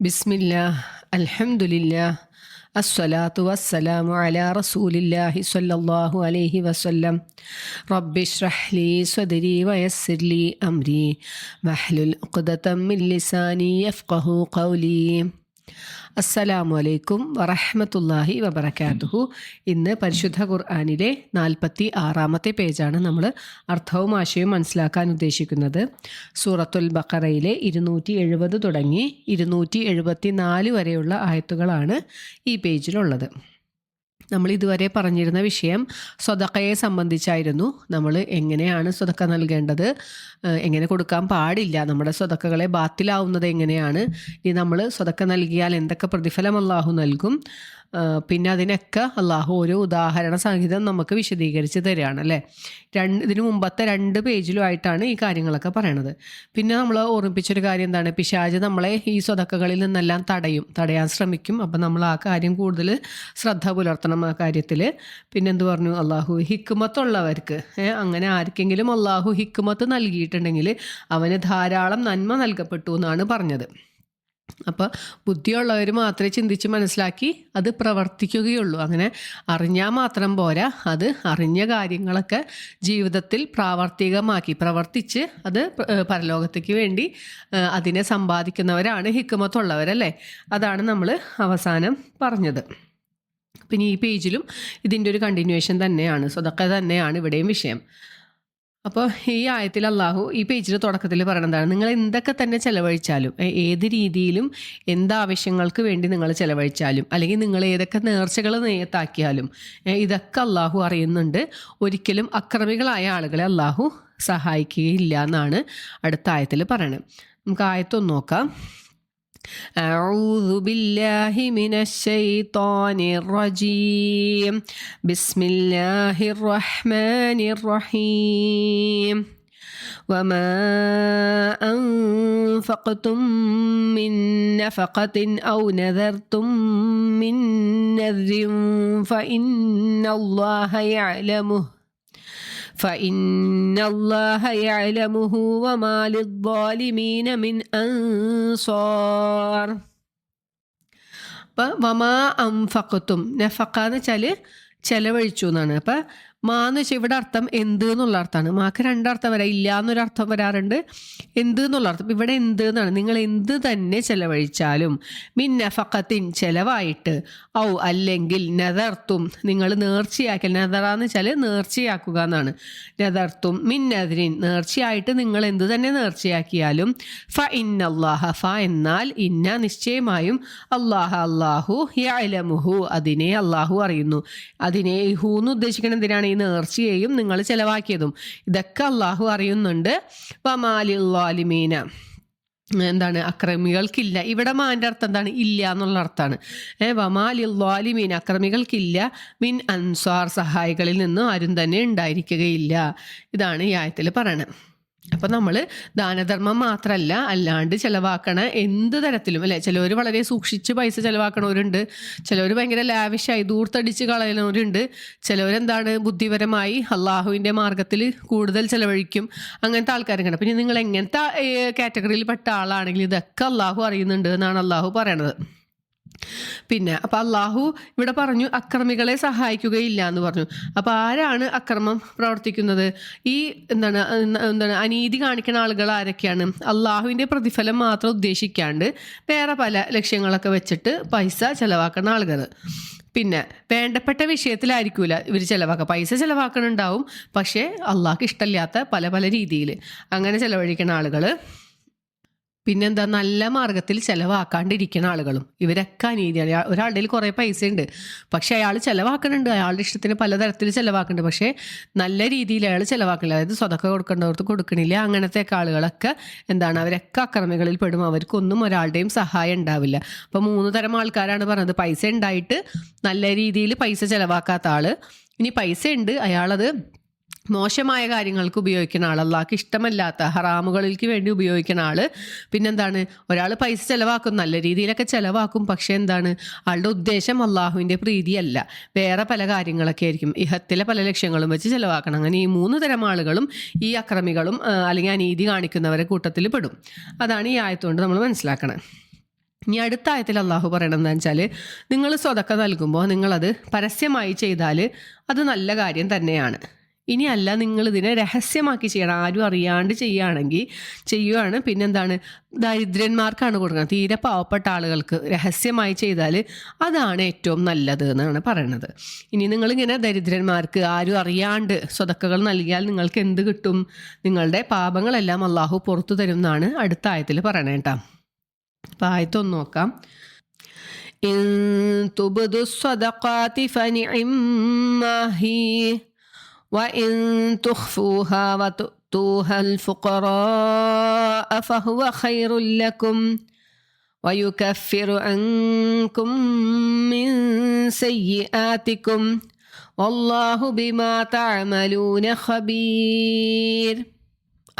بسم الله الحمد لله الصلاة والسلام على رسول الله صلى الله عليه وسلم. رب اشرح لي صدري ويسر لي أمري. واحلل عقدة من لساني يفقه قولي. അസ്സലാമു അലൈക്കും വറഹമത്തല്ലാഹി വബർക്കാത്തുഹു ഇന്ന് പരിശുദ്ധ ഖുർആാനിലെ നാൽപ്പത്തി ആറാമത്തെ പേജാണ് നമ്മൾ അർത്ഥവും ആശയവും മനസ്സിലാക്കാൻ ഉദ്ദേശിക്കുന്നത്. സൂറത്തുൽ ബക്കറയിലെ ഇരുന്നൂറ്റി എഴുപത് തുടങ്ങി ഇരുന്നൂറ്റി എഴുപത്തി നാല് വരെയുള്ള ആയത്തുകളാണ് ഈ പേജിലുള്ളത്. നമ്മൾ ഇതുവരെ പറഞ്ഞിരുന്ന വിഷയം സ്വതക്കയെ സംബന്ധിച്ചായിരുന്നു. നമ്മൾ എങ്ങനെയാണ് സ്വതക്ക നൽകേണ്ടത്? എങ്ങനെ കൊടുക്കാൻ പാടില്ല? നമ്മുടെ സ്വതക്കകളെ ബാത്തിലാവുന്നത് എങ്ങനെയാണ്? ഇനി നമ്മൾ സ്വതക്ക നൽകിയാൽ എന്തൊക്കെ പ്രതിഫലം അള്ളാഹു നൽകും? പിന്നെ അതിനൊക്കെ അള്ളാഹു ഒരു ഉദാഹരണ സഹിതം നമുക്ക് വിശദീകരിച്ച് തരികയാണ് അല്ലേ? രണ്ട് ഇതിനു മുമ്പത്തെ രണ്ട് പേജിലുമായിട്ടാണ് ഈ കാര്യങ്ങളൊക്കെ പറയണത്. പിന്നെ നമ്മൾ ഓർമ്മിപ്പിച്ചൊരു കാര്യം എന്താണ്? പിശാജ് നമ്മളെ ഈ സ്വതക്കകളിൽ നിന്നെല്ലാം തടയും തടയാൻ ശ്രമിക്കും. അപ്പം നമ്മൾ ആ കാര്യം കൂടുതൽ ശ്രദ്ധ പുലർത്തണം ആ കാര്യത്തിൽ. പിന്നെന്ത് പറഞ്ഞു? അള്ളാഹു ഹിക്കുമത്തുള്ളവർക്ക് അങ്ങനെ ആർക്കെങ്കിലും അള്ളാഹു ഹിക്കുമത്ത് നൽകിയിട്ടുണ്ടെങ്കിൽ അവന് ധാരാളം നന്മ നൽകപ്പെട്ടു എന്നാണ് പറഞ്ഞത്. അപ്പോൾ ബുദ്ധിയുള്ളവർ മാത്രമേ ചിന്തിച്ച് മനസ്സിലാക്കി അത് പ്രവർത്തിക്കുകയുള്ളൂ. അങ്ങനെ അറിഞ്ഞാൽ മാത്രം പോരാ. അത് അറിഞ്ഞ കാര്യങ്ങളൊക്കെ ജീവിതത്തിൽ പ്രാവർത്തികമാക്കി പ്രവർത്തിച്ച് അത് പരലോകത്തേക്ക് വേണ്ടി അതിനെ സമ്പാദിക്കുന്നവരാണ് ഹിക്കുമത്തുള്ളവരല്ലേ അതാണ് നമ്മൾ അവസാനം പറഞ്ഞത്. പിന്നെ ഈ പേജിലും ഇതിന്റെ ഒരു കണ്ടിന്യൂവേഷൻ തന്നെയാണ്. സ്വതൊക്കെ തന്നെയാണ് ഇവിടെയും വിഷയം. അപ്പോൾ ഈ ആയത്തിൽ അള്ളാഹു ഈ പേജിൽ തുടക്കത്തിൽ പറയണതാണ് നിങ്ങൾ എന്തൊക്കെ തന്നെ ചിലവഴിച്ചാലും ഏത് രീതിയിലും എന്താവശ്യങ്ങൾക്ക് വേണ്ടി നിങ്ങൾ ചിലവഴിച്ചാലും അല്ലെങ്കിൽ നിങ്ങൾ ഏതൊക്കെ നേർച്ചകൾ നെയ്യത്താക്കിയാലും ഇതൊക്കെ അള്ളാഹു അറിയുന്നുണ്ട്. ഒരിക്കലും അക്രമികളായ ആളുകളെ അള്ളാഹു സഹായിക്കുകയില്ല എന്നാണ് അടുത്ത ആയത്തിൽ പറയണത്. നമുക്ക് ആയത്തൊന്ന് നോക്കാം. أعوذ بالله من الشيطان الرجيم. بسم الله الرحمن الرحيم. وما أنفقتم من نفقة أو نذرتم من نذر فإن الله يعلمه. فإن الله يعلمه وما للظالمين من أنصار അപ്പം വമാ അംഫക്കത്തും നഫക്ക എന്ന് വെച്ചാൽ ചെലവഴിച്ചു എന്നാണ് അപ്പം മാ എന്ന് വെച്ചാൽ ഇവിടെ അർത്ഥം എന്ത് എന്നുള്ള അർത്ഥമാണ്. മാക്ക് രണ്ടർത്ഥം വരാം. ഇല്ല എന്നൊരർത്ഥം വരാറുണ്ട്. എന്ത് എന്നുള്ള അർത്ഥം. ഇവിടെ എന്ത് എന്നാണ്. നിങ്ങൾ എന്ത് തന്നെ ചെലവഴിച്ചാലും മിൻ നഫക്കത്തിൻ ചെലവായിട്ട്. ഔ അല്ലെങ്കിൽ നെതർത്തും നിങ്ങൾ നേർച്ചയാക്കൽ നെതറാന്ന് വെച്ചാൽ നേർച്ചയാക്കുക എന്നാണ്. നെതർത്തും മിൻ നെതറിൻ നേർച്ചയായിട്ട് നിങ്ങൾ എന്ത് തന്നെ നേർച്ചയാക്കിയാലും ഫ ഇന്നല്ലാഹ ഫ എന്നാൽ ഇന്ന നിശ്ചയമായും അള്ളാഹ അള്ളാഹു യഅലമുഹു. അതിനെ അള്ളാഹു അറിയുന്നു. അതിനെ ഹൂന്ന് ഉദ്ദേശിക്കണം എന്തിനാണ്? ഈ നേർച്ചയെയും നിങ്ങൾ ചിലവാക്കിയതും. ഇതൊക്കെ അള്ളാഹു അറിയുന്നുണ്ട്. വമാലിമീന എന്താണ്? അക്രമികൾക്കില്ല. ഇവിടെ മാന്റെ അർത്ഥം എന്താണ്? ഇല്ല എന്നുള്ള അർത്ഥമാണ്. ഏ വമാലിമീൻ അക്രമികൾക്കില്ല. മിൻ അൻസാർ സഹായികളിൽ നിന്നും ആരും തന്നെ ഉണ്ടായിരിക്കുകയില്ല. ഇതാണ് ഈ ആയത്തിൽ പറയണത്. അപ്പം നമ്മൾ ദാനധർമ്മം മാത്രമല്ല അല്ലാണ്ട് ചിലവാക്കണ എന്ത് തരത്തിലും അല്ലേ? ചിലവർ വളരെ സൂക്ഷിച്ച് പൈസ ചിലവാക്കണവരുണ്ട്. ചിലവർ ഭയങ്കര ലാവിഷായി ദൂർത്തടിച്ച് കളയുന്നവരുണ്ട് ചിലവരെന്താണ് ബുദ്ധിപരമായി അള്ളാഹുവിന്റെ മാർഗത്തിൽ കൂടുതൽ ചിലവഴിക്കും. അങ്ങനത്തെ ആൾക്കാരും പിന്നെ നിങ്ങൾ എങ്ങനത്തെ കാറ്റഗറിയിൽ പെട്ട ആളാണെങ്കിൽ ഇതൊക്കെ അള്ളാഹു അറിയുന്നുണ്ട് എന്നാണ് അള്ളാഹു പറയണത്. പിന്നെ അപ്പം അള്ളാഹു ഇവിടെ പറഞ്ഞു അക്രമികളെ സഹായിക്കുകയില്ല എന്ന് പറഞ്ഞു. അപ്പം ആരാണ് അക്രമം പ്രവർത്തിക്കുന്നത്? ഈ എന്താണ് എന്താണ് അനീതി കാണിക്കുന്ന ആളുകൾ ആരൊക്കെയാണ്? അള്ളാഹുവിന്റെ പ്രതിഫലം മാത്രം ഉദ്ദേശിക്കാണ്ട് വേറെ പല ലക്ഷ്യങ്ങളൊക്കെ വെച്ചിട്ട് പൈസ ചെലവാക്കുന്ന ആളുകൾ. പിന്നെ വേണ്ടപ്പെട്ട വിഷയത്തിലായിരിക്കൂല ഇവർ ചിലവാക്കുക പൈസ ചിലവാക്കണുണ്ടാവും പക്ഷേ അള്ളാഹ്ക്ക് ഇഷ്ടമില്ലാത്ത പല പല രീതിയിൽ അങ്ങനെ ചിലവഴിക്കുന്ന ആളുകൾ പിന്നെന്താ നല്ല മാർഗത്തിൽ ചിലവാക്കാണ്ടിരിക്കുന്ന ആളുകളും. ഇവരൊക്കെ അനീതിയാണ്. ഒരാളുടെ കയ്യിൽ കുറേ പൈസ ഉണ്ട് പക്ഷെ അയാൾ ചിലവാക്കുന്നുണ്ട് അയാളുടെ ഇഷ്ടത്തിന് പലതരത്തിൽ ചിലവാക്കുന്നുണ്ട് പക്ഷേ നല്ല രീതിയിൽ അയാൾ ചിലവാക്കില്ല അതായത് സ്വതക്ക കൊടുക്കേണ്ടവർക്ക് കൊടുക്കണില്ല. അങ്ങനത്തെ ആളുകളൊക്കെ എന്താണ് അവരൊക്കെ അക്രമികളിൽ പെടും. അവർക്കൊന്നും ഒരാളുടെയും സഹായം ഉണ്ടാവില്ല. അപ്പോൾ മൂന്ന് തരം ആൾക്കാരാണ് പറഞ്ഞത്. പൈസ ഉണ്ടായിട്ട് നല്ല രീതിയിൽ പൈസ ചിലവാക്കാത്ത ആൾ. ഇനി പൈസ ഉണ്ട് അയാളത് മോശമായ കാര്യങ്ങൾക്ക് ഉപയോഗിക്കുന്ന ആൾ അള്ളാഹ്ക്ക് ഇഷ്ടമല്ലാത്ത ഹറാമുകളിലേക്ക് വേണ്ടി ഉപയോഗിക്കുന്ന ആൾ. പിന്നെന്താണ്? ഒരാൾ പൈസ ചിലവാക്കും നല്ല രീതിയിലൊക്കെ ചിലവാക്കും പക്ഷെ എന്താണ്? ആളുടെ ഉദ്ദേശം അള്ളാഹുവിന്റെ പ്രീതിയല്ല. വേറെ പല കാര്യങ്ങളൊക്കെ ആയിരിക്കും. ഇഹത്തിലെ പല ലക്ഷ്യങ്ങളും വെച്ച് ചെലവാക്കണം. അങ്ങനെ ഈ മൂന്ന് തരം ആളുകളും ഈ അക്രമികളും അല്ലെങ്കിൽ അനീതി കാണിക്കുന്നവരെ കൂട്ടത്തിൽ പെടും. അതാണ് ഈ ആയത്തുകൊണ്ട് നമ്മൾ മനസ്സിലാക്കണം. ഇനി അടുത്ത ആയത്തിൽ അള്ളാഹു പറയണത് വെച്ചാൽ നിങ്ങൾ സ്വതക്ക നൽകുമ്പോൾ നിങ്ങളത് പരസ്യമായി ചെയ്താൽ അത് നല്ല കാര്യം തന്നെയാണ്. ഇനിയല്ല നിങ്ങൾ ഇതിനെ രഹസ്യമാക്കി ചെയ്യണം ആരും അറിയാണ്ട് ചെയ്യുകയാണെങ്കിൽ ചെയ്യുകയാണ് പിന്നെന്താണ് ദരിദ്രന്മാർക്കാണ് കൊടുക്കുന്നത് തീരെ പാവപ്പെട്ട ആളുകൾക്ക് രഹസ്യമായി ചെയ്താൽ അതാണ് ഏറ്റവും നല്ലത് എന്നാണ് പറയണത് ഇനി നിങ്ങളിങ്ങനെ ദരിദ്രന്മാർക്ക് ആരും അറിയാണ്ട് സ്വതക്കകൾ നൽകിയാൽ നിങ്ങൾക്ക് എന്ത് കിട്ടും നിങ്ങളുടെ പാപങ്ങളെല്ലാം അള്ളാഹു പുറത്തു തരും എന്നാണ് അടുത്ത ആയത്തിൽ പറയണേ കേട്ടോ അപ്പം ആയത്തൊന്ന് നോക്കാം إن تبدوا الصدقات فنعما هي وإن تخفوها وتؤتوها الفقراء فهو خير لكم ويكفر عنكم من سيئاتكم والله بما تعملون خبير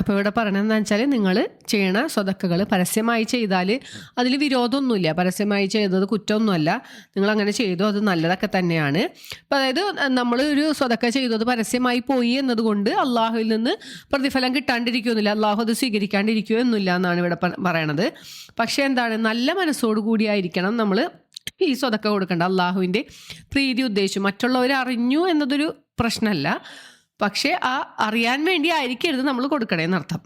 അപ്പോൾ ഇവിടെ പറയണതെന്ന് വെച്ചാൽ നിങ്ങൾ ചെയ്യണ സ്വതക്കകൾ പരസ്യമായി ചെയ്താൽ അതിൽ വിരോധമൊന്നുമില്ല. പരസ്യമായി ചെയ്തത് കുറ്റമൊന്നുമല്ല. നിങ്ങൾ അങ്ങനെ ചെയ്തു അത് നല്ലതൊക്കെ തന്നെയാണ്. അപ്പം അതായത് നമ്മൾ ഒരു സ്വതക്ക ചെയ്തത് പരസ്യമായി പോയി എന്നതുകൊണ്ട് അള്ളാഹുവിൽ നിന്ന് പ്രതിഫലം കിട്ടാണ്ടിരിക്കുന്നില്ല അള്ളാഹു അത് സ്വീകരിക്കാണ്ടിരിക്കുമെന്നില്ല എന്നാണ് ഇവിടെ പറയണത്. പക്ഷേ എന്താണ്? നല്ല മനസ്സോടു കൂടിയായിരിക്കണം നമ്മൾ ഈ സ്വതക്ക കൊടുക്കേണ്ട. അള്ളാഹുവിന്റെ പ്രീതി ഉദ്ദേശിച്ചു. മറ്റുള്ളവർ അറിഞ്ഞു എന്നതൊരു പ്രശ്നമല്ല. പക്ഷേ ആ അറിയാൻ വേണ്ടി ആയിരിക്കരുത് നമ്മൾ കൊടുക്കണേ എന്നർത്ഥം.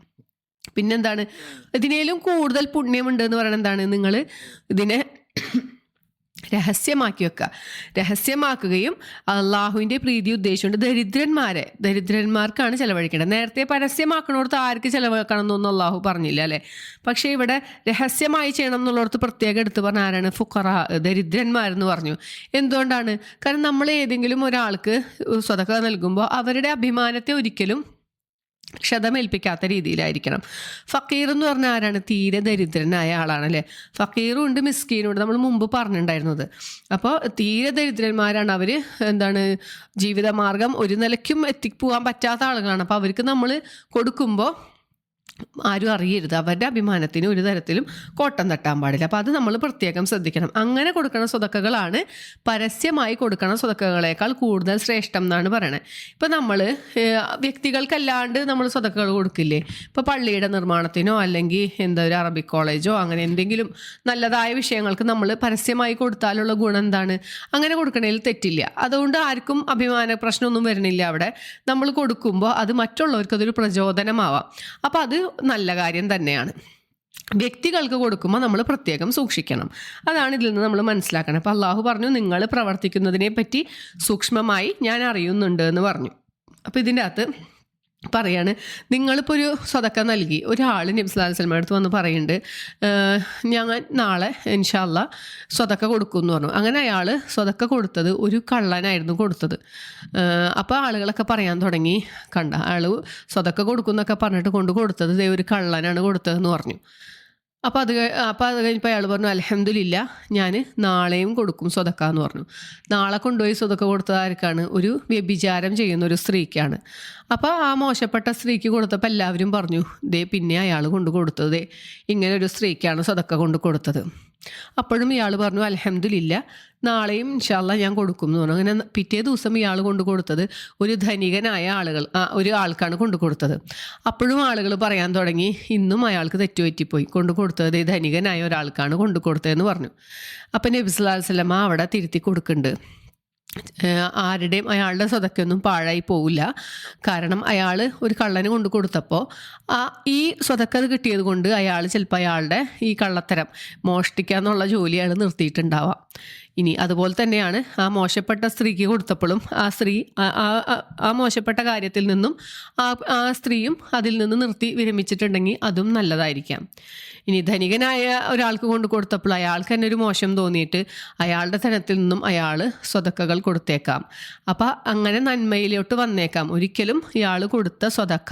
പിന്നെന്താണ്? ഇതിനേലും കൂടുതൽ പുണ്യമുണ്ട് എന്ന് പറയുന്നത് എന്താണ്? നിങ്ങൾ ഇതിനെ രഹസ്യമാക്കി വെക്കുക രഹസ്യമാക്കുകയും അള്ളാഹുവിന്റെ പ്രീതി ഉദ്ദേശിച്ചുകൊണ്ട് ദരിദ്രന്മാരെ ദരിദ്രന്മാർക്കാണ് ചെലവഴിക്കേണ്ടത്. നേരത്തെ പരസ്യമാക്കണോടത്ത് ആർക്ക് ചെലവാക്കണം എന്നൊന്നും അള്ളാഹു പറഞ്ഞില്ല അല്ലേ? പക്ഷേ ഇവിടെ രഹസ്യമായി ചെയ്യണം എന്നുള്ളടത്ത് പ്രത്യേകം എടുത്തു പറഞ്ഞ ആരാണ്? ഫുക്കറ ദരിദ്രന്മാരെന്ന് പറഞ്ഞു. എന്തുകൊണ്ടാണ്? കാരണം നമ്മൾ ഏതെങ്കിലും ഒരാൾക്ക് സ്വതക്ക നൽകുമ്പോൾ അവരുടെ അഭിമാനത്തെ ഒരിക്കലും ക്ഷതമേൽപ്പിക്കാത്ത രീതിയിലായിരിക്കണം. ഫക്കീർ എന്ന് പറഞ്ഞാൽ ആരാണ്? തീരെ ദരിദ്രനായ ആളാണ് അല്ലേ ഫക്കീറും ഉണ്ട് മിസ്കീനും ഉണ്ട്. നമ്മൾ മുമ്പ് പറഞ്ഞിട്ടുണ്ടായിരുന്നത്. അപ്പോൾ തീരെ ദരിദ്രന്മാരാണ്. അവർ എന്താണ്? ജീവിതമാർഗം ഒരു നിലയ്ക്കും എത്തിപ്പോകാൻ പറ്റാത്ത ആളുകളാണ്. അപ്പോൾ അവർക്ക് നമ്മൾ കൊടുക്കുമ്പോൾ ആരും അറിയരുത്. അവരുടെ അഭിമാനത്തിന് ഒരു തരത്തിലും കോട്ടം തട്ടാൻ പാടില്ല. അപ്പോൾ അത് നമ്മൾ പ്രത്യേകം ശ്രദ്ധിക്കണം. അങ്ങനെ കൊടുക്കുന്ന സ്വതക്കകളാണ് പരസ്യമായി കൊടുക്കുന്ന സ്വതക്കകളേക്കാൾ കൂടുതൽ ശ്രേഷ്ഠം എന്നാണ് പറയണത് ഇപ്പം നമ്മൾ വ്യക്തികൾക്കല്ലാണ്ട് നമ്മൾ സ്വതക്കകൾ കൊടുക്കില്ലേ? ഇപ്പോൾ പള്ളിയുടെ നിർമ്മാണത്തിനോ അല്ലെങ്കിൽ എന്താ ഒരു അറബിക് കോളേജോ അങ്ങനെ എന്തെങ്കിലും നല്ലതായ വിഷയങ്ങൾക്ക് നമ്മൾ പരസ്യമായി കൊടുത്താലുള്ള ഗുണം എന്താണ്? അങ്ങനെ കൊടുക്കണതിൽ തെറ്റില്ല. അതുകൊണ്ട് ആർക്കും അഭിമാന പ്രശ്നമൊന്നും വരുന്നില്ല അവിടെ. നമ്മൾ കൊടുക്കുമ്പോൾ അത് മറ്റുള്ളവർക്ക് അതൊരു പ്രചോദനമാവാം. അപ്പോൾ അത് നല്ല കാര്യം തന്നെയാണ്. വ്യക്തികൾക്ക് കൊടുക്കുമ്പോൾ നമ്മൾ പ്രത്യേകം സൂക്ഷിക്കണം. അതാണ് ഇതിൽ നിന്ന് നമ്മൾ മനസ്സിലാക്കണം. അപ്പോൾ അള്ളാഹു പറഞ്ഞു നിങ്ങൾ പ്രവർത്തിക്കുന്നതിനെ പറ്റി സൂക്ഷ്മമായി ഞാൻ അറിയുന്നുണ്ട് എന്ന് പറഞ്ഞു. അപ്പോൾ ഇതിന്റെ അകത്ത് പറയാണ് നിങ്ങളിപ്പോൾ ഒരു സ്വതക്ക നൽകി. ഒരാൾ നബ്സുല്ലാ സൽമാൻ അടുത്ത് വന്ന് പറയുന്നുണ്ട് ഞാൻ നാളെ ഇൻഷാല്ല സ്വതക്ക കൊടുക്കും എന്ന് പറഞ്ഞു. അങ്ങനെ അയാൾ സ്വതക്ക കൊടുത്തത് ഒരു കള്ളനായിരുന്നു കൊടുത്തത്. അപ്പോൾ ആളുകളൊക്കെ പറയാൻ തുടങ്ങി. കണ്ട ആൾ സ്വതക്ക കൊടുക്കുന്നൊക്കെ പറഞ്ഞിട്ട് കൊണ്ട് കൊടുത്തത് ഒരു കള്ളനാണ് കൊടുത്തതെന്ന് പറഞ്ഞു. അപ്പോൾ അത് അപ്പം അപ്പോൾ അത് കഴിഞ്ഞപ്പോൾ അയാൾ പറഞ്ഞു അലഹമില്ല ഞാൻ നാളെയും കൊടുക്കും സ്വതക്ക എന്ന് പറഞ്ഞു. നാളെ കൊണ്ടുപോയി സ്വതക്ക കൊടുത്തത് ആർക്കാണ്? ഒരു വ്യഭിചാരം ചെയ്യുന്ന ഒരു സ്ത്രീക്കാണ്. അപ്പോൾ ആ മോശപ്പെട്ട സ്ത്രീക്ക് കൊടുത്തപ്പോൾ എല്ലാവരും പറഞ്ഞു ദേ പിന്നെ അയാൾ കൊണ്ട് കൊടുത്തത് ഇങ്ങനെ ഒരു സ്ത്രീക്കാണ് സ്വതക്ക കൊണ്ട് കൊടുത്തത്. അപ്പോഴും ഇയാൾ പറഞ്ഞു അലഹമില്ല നാളെയും ഇൻഷാല്ല ഞാൻ കൊടുക്കും എന്ന് പറഞ്ഞു. അങ്ങനെ പിറ്റേ ദിവസം ഇയാൾ കൊണ്ട് കൊടുത്തത് ഒരു ധനികനായ ആളുകൾ ഒരു ആൾക്കാണ് കൊണ്ടു കൊടുത്തത്. അപ്പോഴും ആളുകൾ പറയാൻ തുടങ്ങി ഇന്നും അയാൾക്ക് തെറ്റുപറ്റിപ്പോയി കൊണ്ടു കൊടുത്തത് ധനികനായ ഒരാൾക്കാണ് കൊണ്ടു കൊടുത്തതെന്ന് പറഞ്ഞു. അപ്പം നബിസ്ലാ വസല്ലമ അവിടെ തിരുത്തി കൊടുക്കുന്നുണ്ട്. ആരുടെയും അയാളുടെ സ്വതക്കൊന്നും പാഴായി പോവില്ല. കാരണം അയാൾ ഒരു കള്ളന് കൊണ്ടു കൊടുത്തപ്പോൾ ആ ഈ സ്വതക്കത് കിട്ടിയത് കൊണ്ട് അയാൾ ചിലപ്പോൾ അയാളുടെ ഈ കള്ളത്തരം മോഷ്ടിക്കുക എന്നുള്ള ജോലി അയാൾ നിർത്തിയിട്ടുണ്ടാവാം. ഇനി അതുപോലെ തന്നെയാണ് ആ മോശപ്പെട്ട സ്ത്രീക്ക് കൊടുത്തപ്പോഴും ആ സ്ത്രീ ആ- മോശപ്പെട്ട കാര്യത്തിൽ നിന്നും ആ ആ സ്ത്രീയും അതിൽ നിന്ന് നിർത്തി വിരമിച്ചിട്ടുണ്ടെങ്കിൽ അതും നല്ലതായിരിക്കാം. ഇനി ധനികനായ ഒരാൾക്ക് കൊണ്ട് കൊടുത്തപ്പോൾ അയാൾക്ക് തന്നെ ഒരു മോശം തോന്നിയിട്ട് അയാളുടെ ധനത്തിൽ നിന്നും അയാൾ സ്വതക്കകൾ കൊടുത്തേക്കാം. അപ്പം അങ്ങനെ നന്മയിലോട്ട് വന്നേക്കാം. ഒരിക്കലും ഇയാൾ കൊടുത്ത സ്വതക്ക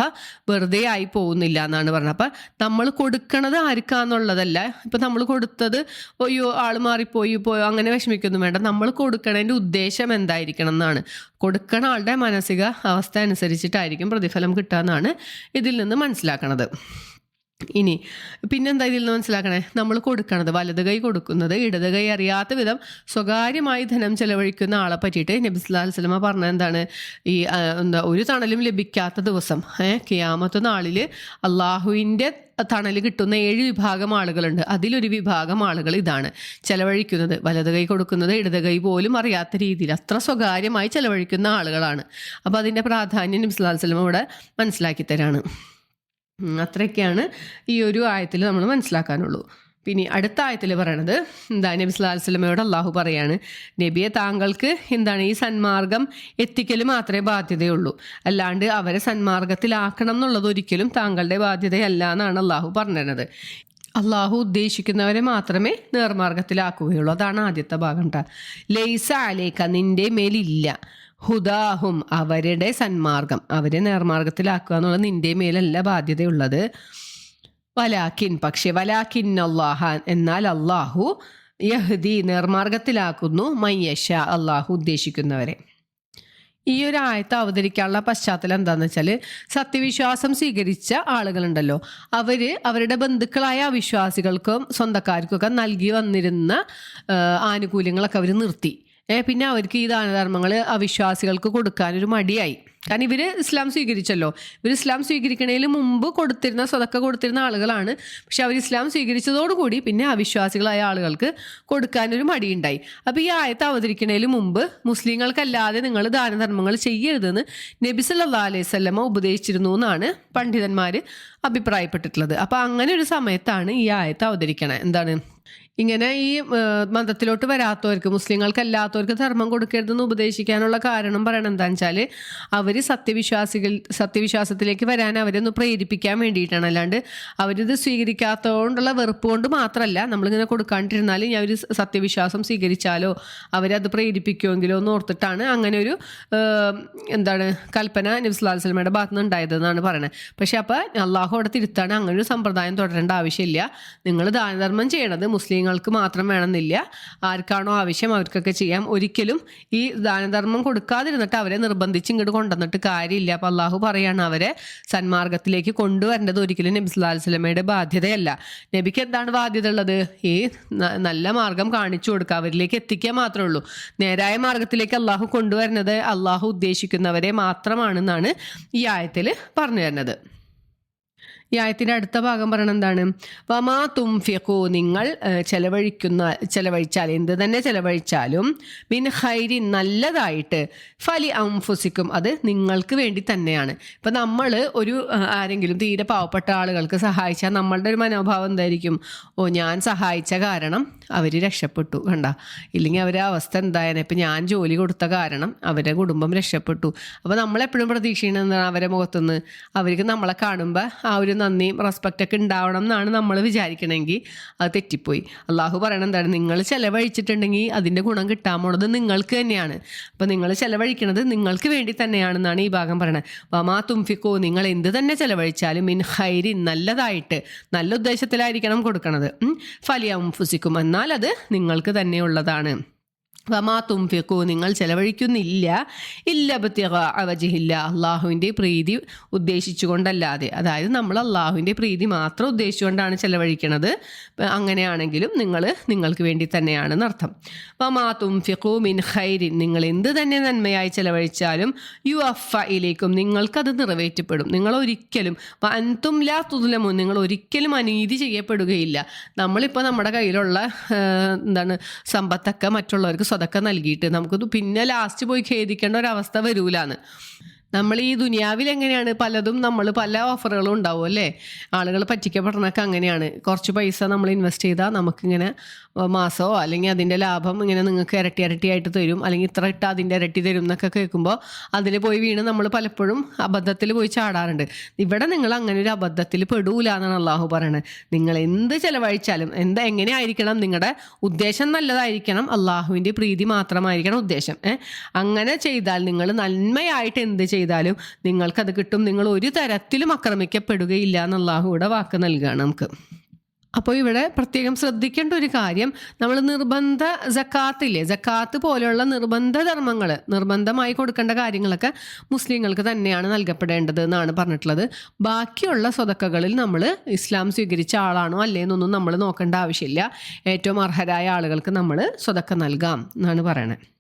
വെറുതെ ആയി പോകുന്നില്ല എന്നാണ് പറഞ്ഞത്. അപ്പം നമ്മൾ കൊടുക്കണത് ആർക്കാന്നുള്ളതല്ല. ഇപ്പം നമ്മൾ കൊടുത്തത് അയ്യോ ആൾ മാറിപ്പോയി പോയോ അങ്ങനെ വിഷമിക്കൊന്നും വേണ്ട. നമ്മൾ കൊടുക്കണതിന്റെ ഉദ്ദേശം എന്തായിരിക്കണം എന്നാണ്. കൊടുക്കണ ആളുടെ മാനസിക അവസ്ഥ അനുസരിച്ചിട്ടായിരിക്കും പ്രതിഫലം കിട്ടുക എന്നാണ് ഇതിൽ നിന്ന് മനസ്സിലാക്കണത്. ഇനി പിന്നെന്താ ഇതിൽ നിന്ന് മനസ്സിലാക്കണേ? നമ്മൾ കൊടുക്കണത് വലത് കൈ കൊടുക്കുന്നത് ഇടത് കൈ അറിയാത്ത വിധം സ്വകാര്യമായി ധനം ചെലവഴിക്കുന്ന ആളെ പറ്റിയിട്ട് നബിസ്ലാൽ സ്വലമ പറഞ്ഞ എന്താണ്? ഈ എന്താ ഒരു തണലും ലഭിക്കാത്ത ദിവസം ഏഹ് കിയാമത്ത് നാളിൽ അള്ളാഹുവിന്റെ തണൽ കിട്ടുന്ന ഏഴ് വിഭാഗം ആളുകളുണ്ട്. അതിലൊരു വിഭാഗം ആളുകൾ ഇതാണ്. ചെലവഴിക്കുന്നത് വലത് കൈ കൊടുക്കുന്നത് ഇടത് കൈ പോലും അറിയാത്ത രീതിയിൽ അത്ര സ്വകാര്യമായി ചെലവഴിക്കുന്ന ആളുകളാണ്. അപ്പോൾ അതിന്റെ പ്രാധാന്യം നബിസ്ലാൽ സ്വലമ ഇവിടെ മനസ്സിലാക്കി തരാണ്. അത്രയൊക്കെയാണ് ഈ ഒരു ആയത്തിൽ നമ്മൾ മനസ്സിലാക്കാനുള്ളൂ. പിന്നെ അടുത്ത ആയത്തിൽ പറയണത് എന്താ നബി അലൈഹി വസല്ലമയോട് അള്ളാഹു പറയാണ് നബിയെ താങ്കൾക്ക് എന്താണ് ഈ സന്മാർഗം എത്തിക്കൽ മാത്രമേ ബാധ്യതയുള്ളൂ. അല്ലാണ്ട് അവരെ സന്മാർഗത്തിലാക്കണം എന്നുള്ളത് ഒരിക്കലും താങ്കളുടെ ബാധ്യതയല്ല എന്നാണ് അള്ളാഹു പറഞ്ഞത് അള്ളാഹു ഉദ്ദേശിക്കുന്നവരെ മാത്രമേ നേർമാർഗത്തിലാക്കുകയുള്ളൂ. അതാണ് ആദ്യത്തെ ഭാഗം കേട്ടോ ലൈസ ആലേക്ക നിന്റെ മേലില്ല. ഹുദാഹും അവരുടെ സന്മാർഗം. അവരെ നേർമാർഗത്തിലാക്കുക എന്നുള്ളത് നിന്റെ മേലല്ല ബാധ്യതയുള്ളത്. വലാക്കിൻ പക്ഷെ വലാക്കിൻ അള്ളാഹ എന്നാൽ അള്ളാഹു യഹ്ദി നേർമാർഗത്തിലാക്കുന്നു മയ്യഷ അള്ളാഹു ഉദ്ദേശിക്കുന്നവരെ. ഈ ഒരു ആയത്ത് അവതരിക്കാനുള്ള പശ്ചാത്തലം എന്താണെന്ന് വെച്ചാൽ സത്യവിശ്വാസം സ്വീകരിച്ച ആളുകളുണ്ടല്ലോ. അവർ അവരുടെ ബന്ധുക്കളായ അവിശ്വാസികൾക്കും സ്വന്തക്കാർക്കും ഒക്കെ നൽകി വന്നിരുന്ന ആനുകൂല്യങ്ങളൊക്കെ അവർ നിർത്തി. പിന്നെ അവർക്ക് ഈ ദാനധർമ്മങ്ങൾ അവിശ്വാസികൾക്ക് കൊടുക്കാനൊരു മടിയായി. കാരണം ഇവർ ഇസ്ലാം സ്വീകരിച്ചല്ലോ. ഇവർ ഇസ്ലാം സ്വീകരിക്കണതിന് മുമ്പ് കൊടുത്തിരുന്ന സ്വതക്ക കൊടുത്തിരുന്ന ആളുകളാണ്. പക്ഷെ അവർ ഇസ്ലാം സ്വീകരിച്ചതോടുകൂടി പിന്നെ അവിശ്വാസികളായ ആളുകൾക്ക് കൊടുക്കാനൊരു മടിയുണ്ടായി. അപ്പോൾ ഈ ആയത്ത് അവതരിക്കണതിന് മുമ്പ് മുസ്ലിങ്ങൾക്കല്ലാതെ നിങ്ങൾ ദാനധർമ്മങ്ങൾ ചെയ്യരുതെന്ന് നബി സല്ലാ അലൈഹി വസല്ലമ ഉപദേശിച്ചിരുന്നു എന്നാണ് പണ്ഡിതന്മാർ അഭിപ്രായപ്പെട്ടിട്ടുള്ളത്. അപ്പോൾ അങ്ങനെ ഒരു സമയത്താണ് ഈ ആയത്ത് അവതരിക്കണത് എന്താണ്? ഇങ്ങനെ ഈ മതത്തിലോട്ട് വരാത്തവർക്ക് മുസ്ലിങ്ങൾക്കല്ലാത്തവർക്ക് ധർമ്മം കൊടുക്കരുതെന്ന് ഉപദേശിക്കാനുള്ള കാരണം പറയണം. എന്താണെന്ന് വെച്ചാൽ അവർ സത്യവിശ്വാസികൾ സത്യവിശ്വാസത്തിലേക്ക് വരാൻ അവരെ ഒന്ന് പ്രേരിപ്പിക്കാൻ വേണ്ടിയിട്ടാണ്. അല്ലാണ്ട് അവരിത് സ്വീകരിക്കാത്തതുകൊണ്ടുള്ള വെറുപ്പ് കൊണ്ട് മാത്രമല്ല നമ്മളിങ്ങനെ കൊടുക്കാണ്ടിരുന്നാൽ ഇനി അവർ സത്യവിശ്വാസം സ്വീകരിച്ചാലോ അവരത് പ്രേരിപ്പിക്കുമെങ്കിലോ എന്ന് ഓർത്തിട്ടാണ് അങ്ങനെ ഒരു എന്താണ് കൽപ്പന നബ്സുല്ലാസ്ലമയുടെ ഭാഗത്ത് നിന്ന് ഉണ്ടായതെന്നാണ് പറയുന്നത് പക്ഷെ അപ്പോൾ അള്ളാഹു അവിടെ തിരുത്താണ്. അങ്ങനെ ഒരു സമ്പ്രദായം തുടരേണ്ട ആവശ്യമില്ല. നിങ്ങൾ ദാനധർമ്മം ചെയ്യണത് മുസ്ലിങ്ങൾക്ക് മാത്രം വേണമെന്നില്ല. ആർക്കാണോ ആവശ്യം അവർക്കൊക്കെ ചെയ്യാം. ഒരിക്കലും ഈ ദാനധർമ്മം കൊടുക്കാതിരുന്നിട്ട് അവരെ നിർബന്ധിച്ച് ഇങ്ങോട്ട് കൊണ്ടുവന്നിട്ട് കാര്യമില്ല. അപ്പം അള്ളാഹു പറയാണ് അവരെ സന്മാർഗത്തിലേക്ക് കൊണ്ടുവരേണ്ടത് ഒരിക്കലും നബി അലൈഹി വസല്ലമയുടെ ബാധ്യതയല്ല. നബിക്ക് എന്താണ് ബാധ്യത ഉള്ളത്? ഈ നല്ല മാർഗം കാണിച്ചു കൊടുക്കുക. അവരിലേക്ക് എത്തിക്കുക മാത്രമേ ഉള്ളൂ. നേരായ മാർഗത്തിലേക്ക് അള്ളാഹു കൊണ്ടുവരുന്നത് അള്ളാഹു ഉദ്ദേശിക്കുന്നവരെ മാത്രമാണെന്നാണ് ഈ ആയത്തിൽ പറഞ്ഞു തരുന്നത് ഈ ആയത്തിന്റെ അടുത്ത ഭാഗം പറയണത് എന്താണ്? വമാ തുംഫിഖു നിങ്ങൾ ചെലവഴിക്കുന്ന ചെലവഴിച്ചാൽ എന്ത് തന്നെ ചെലവഴിച്ചാലും മിൻ ഹൈരി നല്ലതായിട്ട് ഫലി അംഫുസിക്കും അത് നിങ്ങൾക്ക് വേണ്ടി തന്നെയാണ്. ഇപ്പം നമ്മൾ ഒരു ആരെങ്കിലും തീരെ പാവപ്പെട്ട ആളുകൾക്ക് സഹായിച്ചാൽ നമ്മളുടെ ഒരു മനോഭാവം എന്തായിരിക്കും? ഓ ഞാൻ സഹായിച്ച കാരണം അവർ രക്ഷപ്പെട്ടു കണ്ട. ഇല്ലെങ്കിൽ അവരെ അവസ്ഥ എന്തായാലും ഇപ്പം ഞാൻ ജോലി കൊടുത്ത കാരണം അവരുടെ കുടുംബം രക്ഷപ്പെട്ടു. അപ്പോൾ നമ്മളെപ്പോഴും പ്രതീക്ഷിക്കണം എന്താണ്? അവരെ മുഖത്തുനിന്ന്. അവർക്ക് നമ്മളെ കാണുമ്പോൾ ആ ഒരു നന്ദിയും റെസ്പെക്റ്റ് ഒക്കെ ഉണ്ടാവണം എന്നാണ് നമ്മൾ വിചാരിക്കണമെങ്കിൽ അത് തെറ്റിപ്പോയി. അള്ളാഹു പറയണം എന്താണ്? നിങ്ങൾ ചിലവഴിച്ചിട്ടുണ്ടെങ്കിൽ അതിന്റെ ഗുണം കിട്ടാൻ പോണത് നിങ്ങൾക്ക് തന്നെയാണ്. അപ്പോൾ നിങ്ങൾ ചിലവഴിക്കണത് നിങ്ങൾക്ക് വേണ്ടി തന്നെയാണെന്നാണ് ഈ ഭാഗം പറയണത്. വമാ തുംഫിക്കോ നിങ്ങൾ എന്ത് തന്നെ ചിലവഴിച്ചാലും മിൻ ഹൈരി നല്ലതായിട്ട് നല്ല ഉദ്ദേശത്തിലായിരിക്കണം കൊടുക്കണത്. ഫലിയ ഫുസിക്കും എന്നാൽ അത് നിങ്ങൾക്ക് തന്നെയുള്ളതാണ് വമാ ഫിക്കു നിങ്ങൾ ചെലവഴിക്കുന്നില്ല. ഇല്ല ബത്തിക അവജിഹില്ല അള്ളാഹുവിന്റെ പ്രീതി ഉദ്ദേശിച്ചുകൊണ്ടല്ലാതെ. അതായത് നമ്മൾ അള്ളാഹുവിന്റെ പ്രീതി മാത്രം ഉദ്ദേശിച്ചുകൊണ്ടാണ് ചെലവഴിക്കണത്. അങ്ങനെയാണെങ്കിലും നിങ്ങൾ നിങ്ങൾക്ക് വേണ്ടി തന്നെയാണെന്ന് അർത്ഥം. വമാ ഫിക്കു മിൻ ഖൈരിൻ നിങ്ങൾ എന്ത് തന്നെ നന്മയായി ചെലവഴിച്ചാലും യു അഫ ഇലേക്കും നിങ്ങൾക്കത് നിറവേറ്റപ്പെടും. നിങ്ങൾ ഒരിക്കലും അൻതും ലാ തുലമു നിങ്ങൾ ഒരിക്കലും അനീതി ചെയ്യപ്പെടുകയില്ല. നമ്മളിപ്പോൾ നമ്മുടെ കയ്യിലുള്ള എന്താണ് സമ്പത്തൊക്കെ മറ്റുള്ളവർക്ക് സ്വതക്ക നൽകിയിട്ട് നമുക്കത് പിന്നെ ലാസ്റ്റ് പോയി ഖേദിക്കേണ്ട ഒരവസ്ഥ വരൂലാന്ന്. നമ്മൾ ഈ ദുനിയാവിൽ എങ്ങനെയാണ്? പലതും നമ്മൾ പല ഓഫറുകളും ഉണ്ടാവും അല്ലേ? ആളുകൾ പറ്റിക്കപ്പെടണൊക്കെ അങ്ങനെയാണ്. കുറച്ച് പൈസ നമ്മൾ ഇൻവെസ്റ്റ് ചെയ്താൽ നമുക്കിങ്ങനെ മാസമോ അല്ലെങ്കിൽ അതിന്റെ ലാഭം ഇങ്ങനെ നിങ്ങൾക്ക് ഇരട്ടി ഇരട്ടി ആയിട്ട് തരും. അല്ലെങ്കിൽ ഇത്ര ഇട്ട അതിന്റെ ഇരട്ടി തരും എന്നൊക്കെ കേൾക്കുമ്പോൾ അതിൽ പോയി വീണ് നമ്മൾ പലപ്പോഴും അബദ്ധത്തിൽ പോയി ചാടാറുണ്ട്. ഇവിടെ നിങ്ങൾ അങ്ങനെ ഒരു അബദ്ധത്തിൽ പെടൂല എന്നാണ് അള്ളാഹു പറയുന്നത് നിങ്ങൾ എന്ത് ചിലവഴിച്ചാലും എന്താ എങ്ങനെയായിരിക്കണം നിങ്ങളുടെ ഉദ്ദേശം നല്ലതായിരിക്കണം അള്ളാഹുവിന്റെ പ്രീതി മാത്രമായിരിക്കണം ഉദ്ദേശം. അങ്ങനെ ചെയ്താൽ നിങ്ങൾ നന്മയായിട്ട് എന്ത് ചെയ്താലും നിങ്ങൾക്കത് കിട്ടും. നിങ്ങൾ ഒരു തരത്തിലും അക്രമിക്കപ്പെടുകയില്ല എന്ന് അള്ളാഹുവിടെ വാക്ക് നൽകുകയാണ് നമുക്ക്. അപ്പോൾ ഇവിടെ പ്രത്യേകം ശ്രദ്ധിക്കേണ്ട ഒരു കാര്യം നമ്മൾ നിർബന്ധ ജക്കാത്തില്ലേ ജക്കാത്ത് പോലെയുള്ള നിർബന്ധ ധർമ്മങ്ങൾ നിർബന്ധമായി കൊടുക്കേണ്ട കാര്യങ്ങളൊക്കെ മുസ്ലിങ്ങൾക്ക് തന്നെയാണ് നൽകപ്പെടേണ്ടത് എന്നാണ് പറഞ്ഞിട്ടുള്ളത്. ബാക്കിയുള്ള സ്വതക്കകളിൽ നമ്മൾ ഇസ്ലാം സ്വീകരിച്ച ആളാണോ അല്ലേന്നൊന്നും നമ്മൾ നോക്കേണ്ട ആവശ്യമില്ല. ഏറ്റവും അർഹരായ ആളുകൾക്ക് നമ്മൾ സ്വതക്ക നൽകാം എന്നാണ് പറയണത്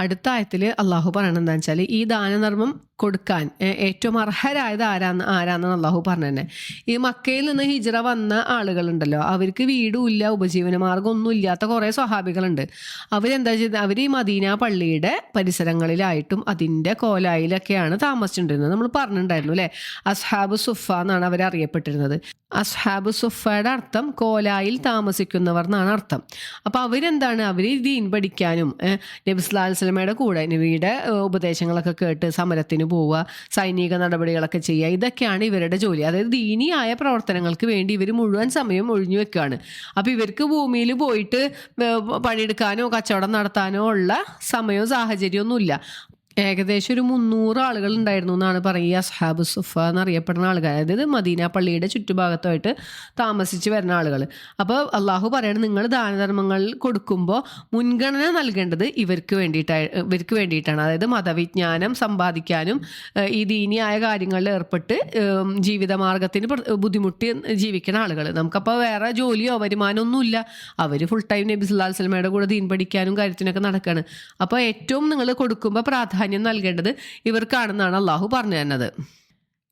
അടുത്ത ആയത്തിൽ അള്ളാഹു പറയണത് എന്താ വെച്ചാൽ ഈ ദാനധർമ്മം കൊടുക്കാൻ ഏറ്റവും അർഹരായത് ആരാന്ന് ആരാന്നാണ് അള്ളാഹു പറഞ്ഞു തന്നെ ഈ മക്കയിൽ നിന്ന് ഹിജറ വന്ന ആളുകളുണ്ടല്ലോ അവർക്ക് വീടും ഇല്ല ഉപജീവന മാർഗം ഒന്നും ഇല്ലാത്ത കുറേ സ്വഹാബികളുണ്ട്. അവരെന്താ ചെയ്തത് അവർ ഈ മദീന പള്ളിയുടെ പരിസരങ്ങളിലായിട്ടും അതിന്റെ കോലായിലൊക്കെയാണ് താമസിച്ചിട്ടുണ്ടിരുന്നത് നമ്മൾ പറഞ്ഞിട്ടുണ്ടായിരുന്നു അല്ലേ? അസ്ഹാബ് സുഫ എന്നാണ് അവർ അറിയപ്പെട്ടിരുന്നത്. അസ്ഹാബ് സുഫയുടെ അർത്ഥം കോലായിൽ താമസിക്കുന്നവർ എന്നാണ് അർത്ഥം. അപ്പോൾ അവരെന്താണ്? അവർ ദീൻ പഠിക്കാനും ഏഹ്, അലൈഹി കൂടെ നിവിയുടെ ഉപദേശങ്ങളൊക്കെ കേട്ട് സമരത്തിന് പോവുക സൈനിക നടപടികളൊക്കെ ചെയ്യുക ഇതൊക്കെയാണ് ഇവരുടെ ജോലി. അതായത് ദീനിയായ പ്രവർത്തനങ്ങൾക്ക് വേണ്ടി ഇവർ മുഴുവൻ സമയം ഒഴിഞ്ഞു വെക്കുകയാണ്. അപ്പോൾ ഇവർക്ക് ഭൂമിയിൽ പോയിട്ട് പണിയെടുക്കാനോ കച്ചവടം നടത്താനോ ഉള്ള സമയവും സാഹചര്യമൊന്നുമില്ല. ഏകദേശം ഒരു മുന്നൂറ് ആളുകൾ ഉണ്ടായിരുന്നു എന്നാണ് പറയുക. അസ്ഹാബ് സുഫ എന്നറിയപ്പെടുന്ന ആളുകൾ അതായത് മദീന പള്ളിയുടെ ചുറ്റുഭാഗത്തായിട്ട് താമസിച്ച് വരുന്ന ആളുകൾ. അപ്പോൾ അള്ളാഹു പറയുന്നത് നിങ്ങൾ ദാനധർമ്മങ്ങൾ കൊടുക്കുമ്പോൾ മുൻഗണന നൽകേണ്ടത് ഇവർക്ക് വേണ്ടിയിട്ടായി ഇവർക്ക് വേണ്ടിയിട്ടാണ്. അതായത് മതവിജ്ഞാനം സമ്പാദിക്കാനും ഈ ദീനിയായ കാര്യങ്ങളിൽ ഏർപ്പെട്ട് ജീവിതമാർഗത്തിന് ബുദ്ധിമുട്ടി ജീവിക്കുന്ന ആളുകൾ. നമുക്കപ്പോൾ വേറെ ജോലിയോ വരുമാനമൊന്നുമില്ല അവർ ഫുൾ ടൈം നബി വസല്ലമയുടെ കൂടെ ദീൻ പഠിക്കാനും കാര്യത്തിനൊക്കെ നടക്കുകയാണ് അപ്പോൾ ഏറ്റവും നിങ്ങൾ കൊടുക്കുമ്പോൾ പ്രാധാന്യം നൽകേണ്ടത് ഇവർക്കാണെന്നാണ് അള്ളാഹു പറഞ്ഞു തന്നത്.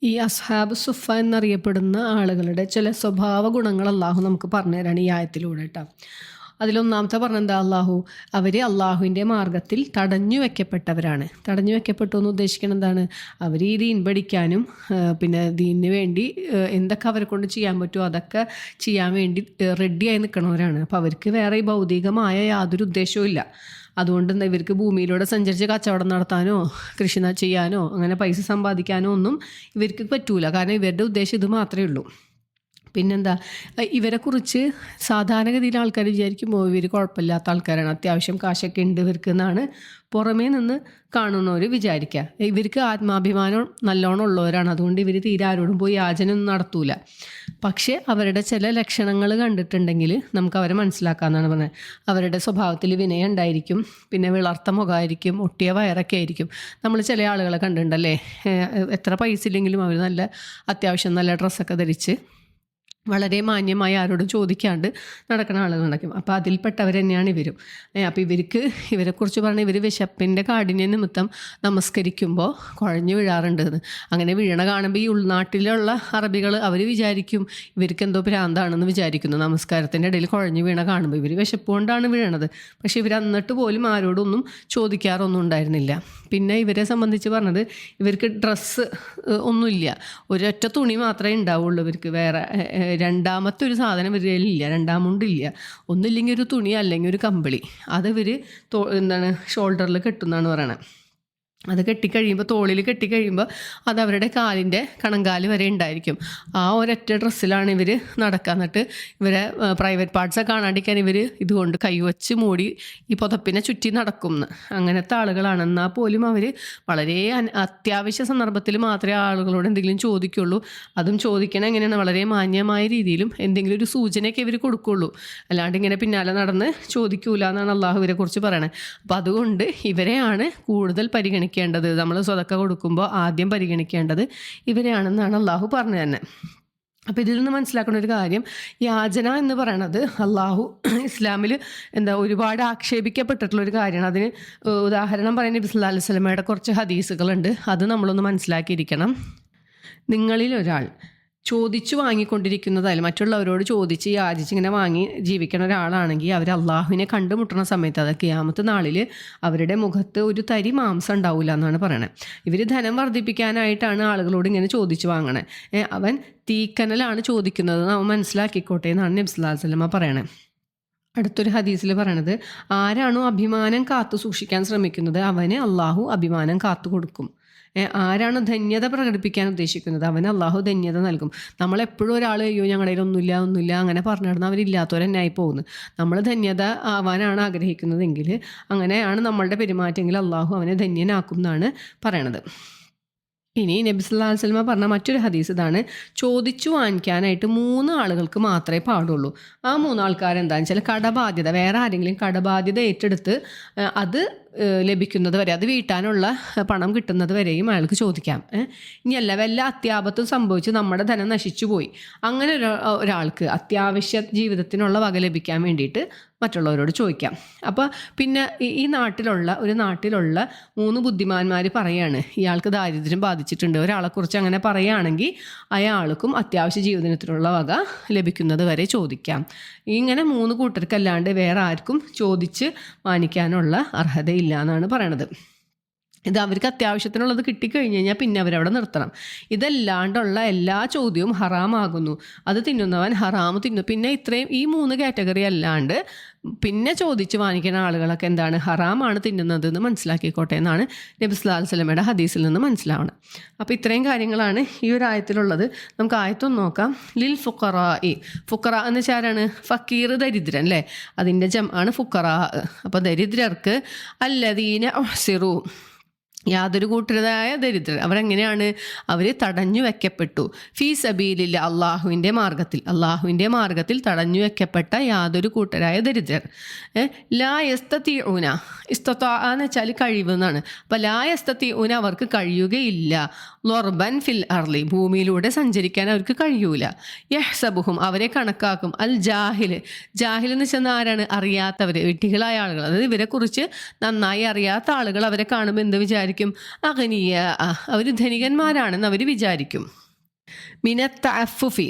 ഈ അസ്ഹാബ് സുഫ എന്നറിയപ്പെടുന്ന ആളുകളുടെ ചില സ്വഭാവ ഗുണങ്ങൾ അള്ളാഹു നമുക്ക് പറഞ്ഞു തരാണ് ഈ ആയത്തിലൂടെ കേട്ടോ. അതിലൊന്നാമത്തെ പറഞ്ഞെന്താ അള്ളാഹു? അവർ അള്ളാഹുവിന്റെ മാർഗത്തിൽ തടഞ്ഞു വെക്കപ്പെട്ടവരാണ്. തടഞ്ഞു വെക്കപ്പെട്ടു എന്ന് ഉദ്ദേശിക്കുന്നത് എന്താണ്? അവർ ഈ ദീൻ പഠിക്കാനും പിന്നെ ദീനിന് വേണ്ടി എന്തൊക്കെ അവരെ കൊണ്ട് ചെയ്യാൻ പറ്റുമോ അതൊക്കെ ചെയ്യാൻ വേണ്ടി റെഡിയായി നിൽക്കണവരാണ്. അപ്പോൾ അവർക്ക് വേറെ ഭൗതികമായ യാതൊരു ഉദ്ദേശവും ഇല്ല. അതുകൊണ്ട് എന്താ ഇവർക്ക് ഭൂമിയിലൂടെ സഞ്ചരിച്ച് കച്ചവടം നടത്താനോ കൃഷി ചെയ്യാനോ അങ്ങനെ പൈസ സമ്പാദിക്കാനോ ഒന്നും ഇവർക്ക് പറ്റൂല. കാരണം ഇവരുടെ ഉദ്ദേശം ഇത് മാത്രമേ ഉള്ളൂ. പിന്നെന്താ ഇവരെക്കുറിച്ച് സാധാരണഗതിയിൽ ആൾക്കാർ വിചാരിക്കുമ്പോൾ ഇവർ കുഴപ്പമില്ലാത്ത ആൾക്കാരാണ്. അത്യാവശ്യം കാശൊക്കെ ഉണ്ട് ഇവർക്ക് എന്നാണ് പുറമേ നിന്ന് കാണുന്നവർ വിചാരിക്കുക ഇവർക്ക് ആത്മാഭിമാനം നല്ലോണം ഉള്ളവരാണ്. അതുകൊണ്ട് ഇവർ തീരെ ആരോടും പോയി യാചനയൊന്നും നടത്തൂല. പക്ഷേ അവരുടെ ചില ലക്ഷണങ്ങൾ കണ്ടിട്ടുണ്ടെങ്കിൽ നമുക്ക് അവരെ മനസ്സിലാക്കാമെന്നാണ് പറഞ്ഞത്. അവരുടെ സ്വഭാവത്തിൽ വിനയം ഉണ്ടായിരിക്കും പിന്നെ വിളർത്ത മുഖമായിരിക്കും ഒട്ടിയ വയറൊക്കെ ആയിരിക്കും. നമ്മൾ ചില ആളുകളെ കണ്ടിട്ടുണ്ടല്ലേ? എത്ര പൈസ ഇല്ലെങ്കിലും അവർ നല്ല അത്യാവശ്യം നല്ല ഡ്രസ്സൊക്കെ ധരിച്ച് വളരെ മാന്യമായി ആരോടും ചോദിക്കാണ്ട് നടക്കുന്ന ആളുകളുണ്ടാക്കും അപ്പോൾ അതിൽപ്പെട്ടവർ തന്നെയാണ് ഇവരും. അപ്പോൾ ഇവർക്ക് ഇവരെക്കുറിച്ച് പറഞ്ഞ ഇവർ വിശപ്പിന്റെ കാഠിന്യ നിമിത്തം നമസ്കരിക്കുമ്പോൾ കുഴഞ്ഞു വീഴാറുണ്ടെന്ന് അങ്ങനെ വീഴണ കാണുമ്പോൾ ഈ ഉൾനാട്ടിലുള്ള അറബികൾ അവർ വിചാരിക്കും ഇവർക്ക് എന്തോ ഭ്രാന്താണെന്ന് വിചാരിക്കുന്നു. നമസ്കാരത്തിന്റെ ഇടയിൽ കുഴഞ്ഞു വീണ കാണുമ്പോൾ ഇവർ വിശപ്പ് കൊണ്ടാണ് വീണത് പക്ഷേ ഇവർ അന്നിട്ട് പോലും ആരോടൊന്നും ചോദിക്കാറൊന്നും ഉണ്ടായിരുന്നില്ല. പിന്നെ ഇവരെ സംബന്ധിച്ച് പറഞ്ഞത് ഇവർക്ക് ഡ്രസ്സ് ഒന്നുമില്ല. ഒരൊറ്റ തുണി മാത്രമേ ഉണ്ടാവുള്ളൂ ഇവർക്ക് വേറെ രണ്ടാമത്തെ ഒരു സാധനം ഇവരുടെ കയ്യിലില്ല. രണ്ടാമുണ്ടില്ല ഒന്നില്ലെങ്കിൽ ഒരു തുണി അല്ലെങ്കിൽ ഒരു കമ്പിളി. അത് ഇവർ എന്താണ് ഷോൾഡറിൽ കെട്ടുന്നതാണ് പറയണത് അത് കെട്ടിക്കഴിയുമ്പോൾ തോളിൽ കെട്ടിക്കഴിയുമ്പോൾ അത് അവരുടെ കാലിന്റെ കണങ്കാൽ വരെ ഉണ്ടായിരിക്കും. ആ ഒരൊറ്റ ഡ്രസ്സിലാണ് ഇവർ നടക്കുക. എന്നിട്ട് ഇവരെ പ്രൈവറ്റ് പാർട്സൊക്കെ കാണാണ്ടിരിക്കാൻ ഇവർ ഇതുകൊണ്ട് കൈവച്ച് മൂടി ഈ പുതപ്പിനെ ചുറ്റി നടക്കും അങ്ങനത്തെ ആളുകളാണ്. എന്നാൽ പോലും അവർ വളരെ അത്യാവശ്യ സന്ദർഭത്തിൽ മാത്രമേ ആളുകളോട് എന്തെങ്കിലും ചോദിക്കുള്ളൂ. അതും ചോദിക്കണ എങ്ങനെയാണ്? വളരെ മാന്യമായ രീതിയിലും എന്തെങ്കിലും ഒരു സൂചനയൊക്കെ ഇവർ കൊടുക്കുള്ളൂ. അല്ലാണ്ട് ഇങ്ങനെ പിന്നാലെ നടന്ന് ചോദിക്കൂല എന്നാണ് അള്ളാഹു ഇവരെക്കുറിച്ച് പറയണത് അപ്പോൾ അതുകൊണ്ട് ഇവരെയാണ് കൂടുതൽ പരിഗണിക്കേണ്ടത് നമ്മൾ സ്വതക്ക കൊടുക്കുമ്പോൾ ആദ്യം പരിഗണിക്കേണ്ടത് ഇവരെയാണെന്നാണ് അള്ളാഹു പറഞ്ഞു തന്നെ. അപ്പോൾ ഇതിൽ നിന്ന് മനസ്സിലാക്കുന്ന ഒരു കാര്യം യാചന എന്ന് പറയണത് അള്ളാഹു ഇസ്ലാമിൽ എന്താ ഒരുപാട് ആക്ഷേപിക്കപ്പെട്ടിട്ടുള്ള ഒരു കാര്യമാണ്. അതിന് ഉദാഹരണം പറയുന്ന ബിസ്ലാ അലൈഹി സ്വലമയുടെ കുറച്ച് ഹദീസുകളുണ്ട്. അത് നമ്മളൊന്ന് മനസ്സിലാക്കിയിരിക്കണം. നിങ്ങളിൽ ഒരാൾ ചോദിച്ചു വാങ്ങിക്കൊണ്ടിരിക്കുന്നതായാലും മറ്റുള്ളവരോട് ചോദിച്ച് യാചിച്ച് ഇങ്ങനെ വാങ്ങി ജീവിക്കുന്ന ഒരാളാണെങ്കിൽ അവർ അള്ളാഹുവിനെ കണ്ടുമുട്ടുന്ന സമയത്ത് അത് ആമത്തെ നാളിൽ അവരുടെ മുഖത്ത് ഒരു തരി മാംസം ഉണ്ടാവില്ല എന്നാണ് പറയണത് ഇവർ ധനം വർദ്ധിപ്പിക്കാനായിട്ടാണ് ആളുകളോട് ഇങ്ങനെ ചോദിച്ചു വാങ്ങണേ. അവൻ തീക്കനലാണ് ചോദിക്കുന്നത് അവൻ മനസ്സിലാക്കിക്കോട്ടെ എന്നാണ് നബ്സുല്ലാ പറയണത് അടുത്തൊരു ഹദീസിൽ പറയണത് ആരാണോ അഭിമാനം കാത്തു സൂക്ഷിക്കാൻ ശ്രമിക്കുന്നത് അവന് അള്ളാഹു അഭിമാനം കാത്തു കൊടുക്കും. ആരാണ് ധന്യത പ്രകടിപ്പിക്കാൻ ഉദ്ദേശിക്കുന്നത്? അവന് അള്ളാഹു ധന്യത നൽകും. നമ്മളെപ്പോഴും ഒരാൾ അയ്യോ ഞങ്ങളുടെ ഒന്നുമില്ല ഒന്നുമില്ല അങ്ങനെ പറഞ്ഞു തന്നെ അവരില്ലാത്തവരെന്നായി പോകുന്നു. നമ്മൾ ധന്യത ആവാനാണ് ആഗ്രഹിക്കുന്നതെങ്കിൽ അങ്ങനെയാണ് നമ്മളുടെ പെരുമാറ്റമെങ്കിൽ അള്ളാഹു അവനെ ധന്യനാക്കും എന്നാണ് പറയണത്. ഇനി നബി സല്ലല്ലാഹു അലൈഹി പറഞ്ഞ മറ്റൊരു ഹദീസ് ഇതാണ്. ചോദിച്ചു വാങ്ങിക്കാനായിട്ട് മൂന്ന് ആളുകൾക്ക് മാത്രമേ പാടുള്ളൂ. ആ മൂന്നാൾക്കാരെന്താണെന്ന് വെച്ചാൽ കടബാധ്യത. വേറെ ആരെങ്കിലും കടബാധ്യത ഏറ്റെടുത്ത് അത് ലഭിക്കുന്നത് വരെ അത് വീട്ടാനുള്ള പണം കിട്ടുന്നത് വരെയും അയാൾക്ക് ചോദിക്കാം? ഇനിയല്ല വല്ല അത്യാപത്തും സംഭവിച്ച് നമ്മുടെ ധനം നശിച്ചു പോയി. അങ്ങനെ ഒരാ- ഒരാൾക്ക് അത്യാവശ്യ ജീവിതത്തിനുള്ള വക ലഭിക്കാൻ വേണ്ടിയിട്ട് മറ്റുള്ളവരോട് ചോദിക്കാം. അപ്പോൾ പിന്നെ ഈ- നാട്ടിലുള്ള ഒരു നാട്ടിലുള്ള മൂന്ന് ബുദ്ധിമാന്മാർ പറയാണ് ഇയാൾക്ക് ദാരിദ്ര്യം ബാധിച്ചിട്ടുണ്ട്. ഒരാളെക്കുറിച്ച് അങ്ങനെ പറയുകയാണെങ്കിൽ അയാൾക്കും അത്യാവശ്യ ജീവിതത്തിനുള്ള വക ലഭിക്കുന്നത് വരെ ചോദിക്കാം. ഇങ്ങനെ മൂന്ന് കൂട്ടർക്കല്ലാണ്ട് വേറെ ആർക്കും ചോദിച്ച് മാനിക്കാനുള്ള അർഹതയില്ല എന്നാണ് പറയണത്. ഇത് അവർക്ക് അത്യാവശ്യത്തിനുള്ളത് കിട്ടിക്കഴിഞ്ഞ് കഴിഞ്ഞാൽ പിന്നെ അവരവിടെ നിർത്തണം. ഇതല്ലാണ്ടുള്ള എല്ലാ ചോദ്യവും ഹറാമാകുന്നു. അത് തിന്നുന്നവൻ ഹറാമ് തിന്നു. പിന്നെ ഇത്രയും ഈ മൂന്ന് കാറ്റഗറി അല്ലാണ്ട് പിന്നെ ചോദിച്ച് വാങ്ങിക്കുന്ന ആളുകളൊക്കെ എന്താണ്? ഹറാമാണ് തിന്നുന്നത് എന്ന് മനസ്സിലാക്കിക്കോട്ടെ എന്നാണ് നബിസ്ലാൽ സ്വലമയുടെ ഹദീസിൽ നിന്ന് മനസ്സിലാവണം അപ്പോൾ ഇത്രയും കാര്യങ്ങളാണ് ഈ ഒരു ആയത്തിലുള്ളത്. നമുക്ക് ആയത്തൊന്ന് നോക്കാം. ലിൽ ഫുക്കറ ഇ ഫുക്കറ എന്ന് വെച്ചാൽ ആരാണ്? ഫക്കീർ ദരിദ്രൻ അല്ലേ? അതിന്റെ ജം ആണ് ഫുക്കറ അപ്പോൾ ദരിദ്രർക്ക് അല്ലദീന സിറു യാതൊരു കൂട്ടരതായ ദരിദ്രർ അവരെങ്ങനെയാണ്? അവർ തടഞ്ഞു വെക്കപ്പെട്ടു. ഫീ സബീലില്ല അള്ളാഹുവിന്റെ മാർഗത്തിൽ. അള്ളാഹുവിന്റെ മാർഗത്തിൽ തടഞ്ഞു വെക്കപ്പെട്ട യാതൊരു കൂട്ടരായ ദരിദ്രർ. ലാ എസ്തീ ഊന ഇസ്തത്താ എന്ന് വെച്ചാൽ കഴിവ് എന്നാണ് അപ്പം ലായസ്തത്തി ഊന അവർക്ക് കഴിയുകയില്ല. ലൊർബൻ ഫിൽ അർലി ഭൂമിയിലൂടെ സഞ്ചരിക്കാൻ അവർക്ക് കഴിയൂല. യഹ്സബുഹും അവരെ കണക്കാക്കും. അൽ ജാഹിൽ ജാഹിൽ എന്ന് വെച്ചാൽ ആരാണ്? അറിയാത്തവർ വിട്ടികളായ ആളുകൾ. അതായത് ഇവരെക്കുറിച്ച് നന്നായി അറിയാത്ത ആളുകൾ അവരെ കാണുമ്പോൾ എന്ത് വിചാരിക്കും? അഗനീയ അവർ ധനികന്മാരാണെന്ന് അവർ വിചാരിക്കും. മിന തഅഫുഫി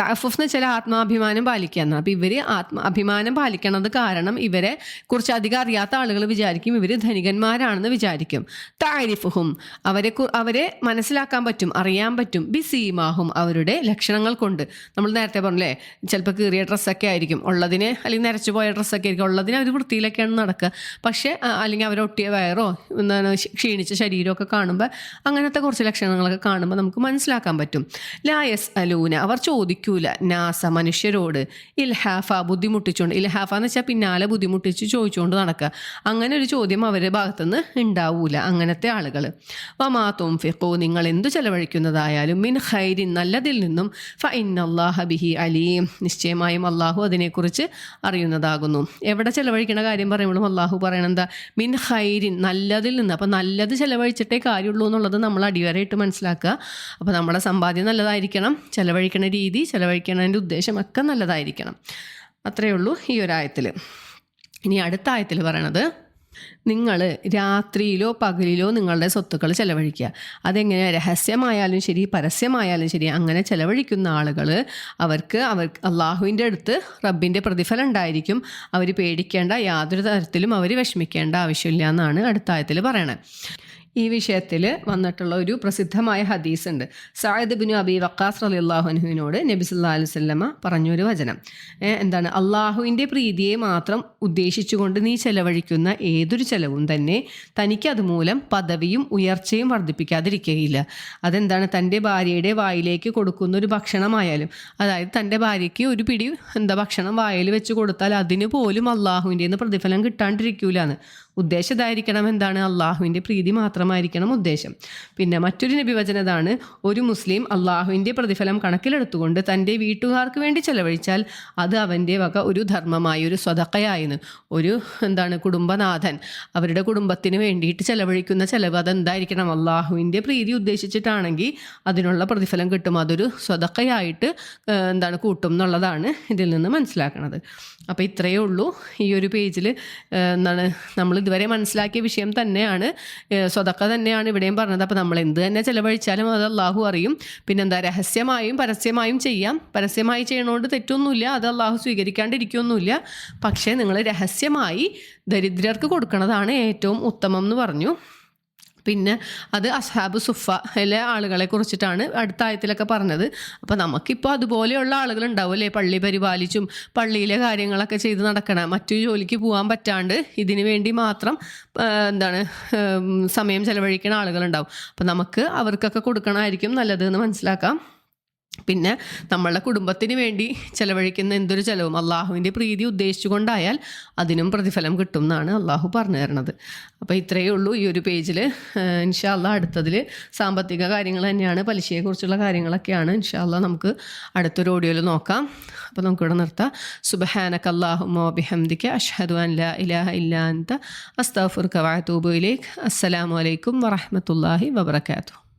തഅഫുഫ് എന്ന് വെച്ചാൽ ആത്മാഭിമാനം പാലിക്കുക. എന്നാണ് അപ്പോൾ ഇവർ ആത്മ അഭിമാനം പാലിക്കണത് കാരണം ഇവരെ കുറിച്ച് അധികം അറിയാത്ത ആളുകൾ വിചാരിക്കും ഇവർ ധനികന്മാരാണെന്ന് വിചാരിക്കും. താരിഫുഹും അവരെ അവരെ മനസ്സിലാക്കാൻ പറ്റും അറിയാൻ പറ്റും. ബിസീമാഹും അവരുടെ ലക്ഷണങ്ങൾ കൊണ്ട്. നമ്മൾ നേരത്തെ പറഞ്ഞല്ലേ ചിലപ്പോൾ കീറിയ ഡ്രസ്സൊക്കെ ആയിരിക്കും. ഉള്ളതിനെ അല്ലെങ്കിൽ നരച്ചു പോയ ഡ്രസ്സൊക്കെ ആയിരിക്കും. ഉള്ളതിനെ അവർ വൃത്തിയിലൊക്കെയാണ് നടക്കുക. പക്ഷേ അല്ലെങ്കിൽ അവർ ഒട്ടിയ വയറോ എന്താണ് ക്ഷീണിച്ച ശരീരമൊക്കെ കാണുമ്പോൾ അങ്ങനത്തെ കുറച്ച് ലക്ഷണങ്ങളൊക്കെ കാണുമ്പോൾ നമുക്ക് മനസ്സിലാക്കാൻ പറ്റും. ലായസ് അലൂന അവർ ചോദിക്കൂല നാസ മനുഷ്യരോട് ഇൽഹാഫ ബുദ്ധിമുട്ടിച്ചുകൊണ്ട് ഇൽഹാഫ എന്ന് വെച്ചാൽ പിന്നാലെ ബുദ്ധിമുട്ടിച്ച് ചോദിച്ചുകൊണ്ട് നടക്കുക അങ്ങനെ ഒരു ചോദ്യം അവരുടെ ഭാഗത്തുനിന്ന് ഉണ്ടാവൂല അങ്ങനത്തെ ആളുകൾ വമാ ഫിഖോ നിങ്ങൾ എന്തു ചെലവഴിക്കുന്നതായാലും മിൻ ഖൈരിൻ നല്ലതിൽ നിന്നും ഫ ഇന്നല്ലാഹ ബിഹി അലീം. നിശ്ചയമായും അള്ളാഹു അതിനെക്കുറിച്ച് അറിയുന്നതാകുന്നു. എവിടെ ചെലവഴിക്കണ കാര്യം പറയുമ്പോഴും അള്ളാഹു പറയണെന്താ? മിൻ ഹൈരിൻ നല്ലതിൽ നിന്ന്. അപ്പം നല്ലത് ചെലവഴിച്ചിട്ടേ കാര്യമുള്ളൂ എന്നുള്ളത് നമ്മൾ അടിവരയിട്ട് മനസ്സിലാക്കുക അപ്പോൾ നമ്മുടെ സമ്പാദ്യം നല്ലതായിരിക്കണം ചെലവഴിക്കണ രീതി ചെലവഴിക്കണതിന്റെ ഉദ്ദേശമൊക്കെ നല്ലതായിരിക്കണം. അത്രയേ ഉള്ളൂ ഈ ഒരായത്തിൽ ഇനി അടുത്ത ആയത്തിൽ പറയണത് നിങ്ങൾ രാത്രിയിലോ പകലിലോ നിങ്ങളുടെ സ്വത്തുക്കൾ ചെലവഴിക്കുക. അതെങ്ങനെ രഹസ്യമായാലും ശരി പരസ്യമായാലും ശരി അങ്ങനെ ചെലവഴിക്കുന്ന ആളുകൾ അവർക്ക് അവർ അള്ളാഹുവിന്റെ അടുത്ത് റബ്ബിന്റെ പ്രതിഫലം ഉണ്ടായിരിക്കും. അവർ പേടിക്കേണ്ട യാതൊരു തരത്തിലും അവർ വിഷമിക്കേണ്ട ആവശ്യമില്ല എന്നാണ് അടുത്തായത്തിൽ പറയണത്. ഈ വിഷയത്തിൽ വന്നിട്ടുള്ള ഒരു പ്രസിദ്ധമായ ഹദീസ് ഉണ്ട് Sayid bin Abi Waqqas Ali അള്ളാഹുനുവിനോട് നബി സല്ലാ അലൈഹി സ്വല്ലമ്മ പറഞ്ഞൊരു വചനം. എന്താണ്? അള്ളാഹുവിന്റെ പ്രീതിയെ മാത്രം ഉദ്ദേശിച്ചുകൊണ്ട് നീ ചെലവഴിക്കുന്ന ഏതൊരു ചെലവും തന്നെ തനിക്ക് അതുമൂലം പദവിയും ഉയർച്ചയും വർദ്ധിപ്പിക്കാതിരിക്കുകയില്ല. അതെന്താണ്? തന്റെ ഭാര്യയുടെ വായിലേക്ക് കൊടുക്കുന്ന ഒരു ഭക്ഷണമായാലും അതായത് തന്റെ ഭാര്യയ്ക്ക് ഒരു പിടി എന്താ ഭക്ഷണം വായിൽ വെച്ച് കൊടുത്താൽ അതിന് പോലും അള്ളാഹുവിന്റെ പ്രതിഫലം കിട്ടാണ്ടിരിക്കൂലെന്ന്. ഉദ്ദേശം ഇതായിരിക്കണം എന്താണ്? അള്ളാഹുവിന്റെ പ്രീതി മാത്രമായിരിക്കണം ഉദ്ദേശം. പിന്നെ മറ്റൊരു നബിവചനതാണ് ഒരു മുസ്ലിം അള്ളാഹുവിന്റെ പ്രതിഫലം കണക്കിലെടുത്തുകൊണ്ട് തന്റെ വീട്ടുകാർക്ക് വേണ്ടി ചെലവഴിച്ചാൽ അത് അവന്റെ വക ഒരു ധർമ്മമായി ഒരു സ്വതക്കയായിരുന്നു ഒരു എന്താണ് കുടുംബനാഥൻ അവരുടെ കുടുംബത്തിന് വേണ്ടിയിട്ട് ചെലവഴിക്കുന്ന ചെലവ് അതെന്തായിരിക്കണം? അള്ളാഹുവിന്റെ പ്രീതി ഉദ്ദേശിച്ചിട്ടാണെങ്കിൽ അതിനുള്ള പ്രതിഫലം കിട്ടും. അതൊരു സ്വതക്കയായിട്ട് എന്താണ് കൂട്ടും എന്നുള്ളതാണ് ഇതിൽ നിന്ന് മനസ്സിലാക്കണത്. അപ്പോൾ ഇത്രയേ ഉള്ളൂ ഈ ഒരു പേജിൽ എന്താണ് നമ്മൾ ഇതുവരെ മനസ്സിലാക്കിയ വിഷയം തന്നെയാണ്. സ്വതക്ക തന്നെയാണ് ഇവിടെയും പറഞ്ഞത്. അപ്പോൾ നമ്മൾ എന്ത് തന്നെ ചിലവഴിച്ചാലും അത് അള്ളാഹു അറിയും. പിന്നെന്താ രഹസ്യമായും പരസ്യമായും ചെയ്യാം. പരസ്യമായി ചെയ്യണോണ്ട് തെറ്റൊന്നുമില്ല. അത് അള്ളാഹു സ്വീകരിക്കാണ്ടിരിക്കുകയൊന്നുമില്ല പക്ഷേ നിങ്ങൾ രഹസ്യമായി ദരിദ്രർക്ക് കൊടുക്കുന്നതാണ് ഏറ്റവും ഉത്തമം എന്ന് പറഞ്ഞു. പിന്നെ അത് അസ്ഹാബ് സുഫ അല്ലെ ആളുകളെ കുറിച്ചിട്ടാണ് അടുത്ത ആയത്തിലൊക്കെ പറഞ്ഞത്. അപ്പോൾ നമുക്കിപ്പോൾ അതുപോലെയുള്ള ആളുകൾ ഉണ്ടാവും അല്ലേ പള്ളി പരിപാലിച്ചും പള്ളിയിലെ കാര്യങ്ങളൊക്കെ ചെയ്ത് നടക്കണം. മറ്റു ജോലിക്ക് പോകാൻ പറ്റാണ്ട് ഇതിനു വേണ്ടി മാത്രം എന്താണ് സമയം ചെലവഴിക്കുന്ന ആളുകളുണ്ടാവും. അപ്പോൾ നമുക്ക് അവർക്കൊക്കെ കൊടുക്കണമായിരിക്കും നല്ലതെന്ന് മനസ്സിലാക്കാം. പിന്നെ നമ്മളുടെ കുടുംബത്തിന് വേണ്ടി ചെലവഴിക്കുന്ന എന്തൊരു ചെലവും? അള്ളാഹുവിന്റെ പ്രീതി ഉദ്ദേശിച്ചുകൊണ്ടായാൽ അതിനും പ്രതിഫലം കിട്ടും എന്നാണ് അള്ളാഹു പറഞ്ഞു തരണത്. അപ്പോൾ ഇത്രയേ ഉള്ളൂ ഈ ഒരു പേജിൽ. ഇൻഷാല്ല അടുത്തതിൽ സാമ്പത്തിക കാര്യങ്ങൾ തന്നെയാണ് പലിശയെക്കുറിച്ചുള്ള കാര്യങ്ങളൊക്കെയാണ്. ഇൻഷാല്ല നമുക്ക് അടുത്തൊരു ഓഡിയോയിൽ നോക്കാം. അപ്പോൾ നമുക്കിവിടെ നിർത്താം. സുബഹാനക്ക് അള്ളാഹുമോ മോബിഹംദിക്ക് അഷ്ഹദു അൻ ലാ ഇലാഹ ഇല്ലാ അന്ത അസ്താഫുർ കവാത്തൂബുയിലേക്ക് അസ്സലാമു അലൈക്കും വറഹമത്തല്ലാഹി വബർക്കാത്തു